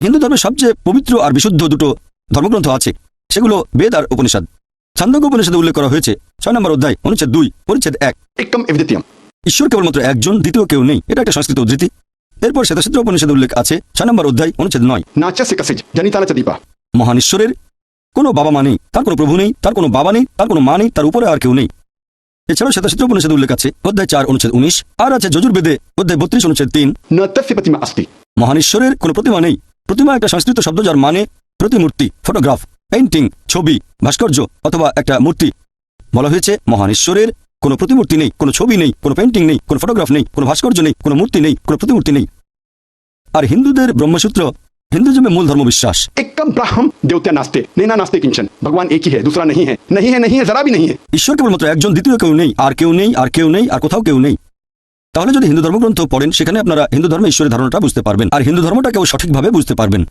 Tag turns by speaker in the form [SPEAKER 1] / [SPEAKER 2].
[SPEAKER 1] হিন্দু ধর্মের সবচেয়ে পবিত্র আর বিশুদ্ধ দুটো ধর্মগ্রন্থ আছে সেগুলো বেদ আর উপনিষদ। ছান্দক উপনিষদে উল্লেখ করা হয়েছে ছয় নম্বর অধ্যায় অনুচ্ছেদ দুই পরিচ্ছেদ এক।
[SPEAKER 2] একদম এভিদিতিয়াম
[SPEAKER 1] ঈশ্বর কেবলমাত্র একজন দ্বিতীয় কেউ নেই এটা একটা সংস্কৃত উদ্ধৃতি। এরপর শ্বেতচিত্র উপনিষদে উল্লেখ আছে ছয় নম্বর অধ্যায় অনুচ্ছেদ নয়। মহান ঈশ্বরের কোনো বাবা মা নেই তার কোনো প্রভু নেই তার কোনো বাবা নেই তার কোনো মা নেই তার উপরে আর কেউ নেই। এছাড়াও শ্বেতচিত্র উপনিষদে উল্লেখ আছে অধ্যায় চার অনুচ্ছেদ উনিশ আর আছে যজুর্বেদে অধ্যায় বত্রিশ অনুচ্ছেদ তিন। মহান ঈশ্বরের কোনো প্রতিমা নেই প্রতিমা একটা সংস্কৃত শব্দ যার মানে প্রতিমূর্তি ফটোগ্রাফ পেইন্টিং ছবি ভাস্কর্য অথবা একটা মূর্তি বলা হয়েছে মহান ঈশ্বরের কোনো প্রতিমূর্তি নেই কোনো ছবি নেই কোনো পেইন্টিং নেই কোনো ফটোগ্রাফ নেই কোনো ভাস্কর্য নেই কোনো মূর্তি নেই কোনো প্রতিমূর্তি নেই আর হিন্দুদের ব্রহ্মসূত্র হিন্দুজমে মূল ধর্মবিশ্বাস
[SPEAKER 2] एकम ब्राह्म देवत्या नास्ते नैना नास्ते किंचन भगवान एक ही है दूसरा नहीं है नहीं है नहीं है जरा भी नहीं है
[SPEAKER 1] ঈশ্বর কেবলমাত্র একজন দ্বিতীয় কেউ নেই আর কেউ নেই আর কেউ নেই আর কোথাও কেউ নেই তাহলে যদি হিন্দু ধর্মগ্রন্থ পড়েন, সেখানে আপনারা হিন্দু ধর্মে ঈশ্বরের ধারণাটা বুঝতে পারবেন। আর হিন্দু ধর্মটাকেও সঠিকভাবে বুঝতে পারবেন।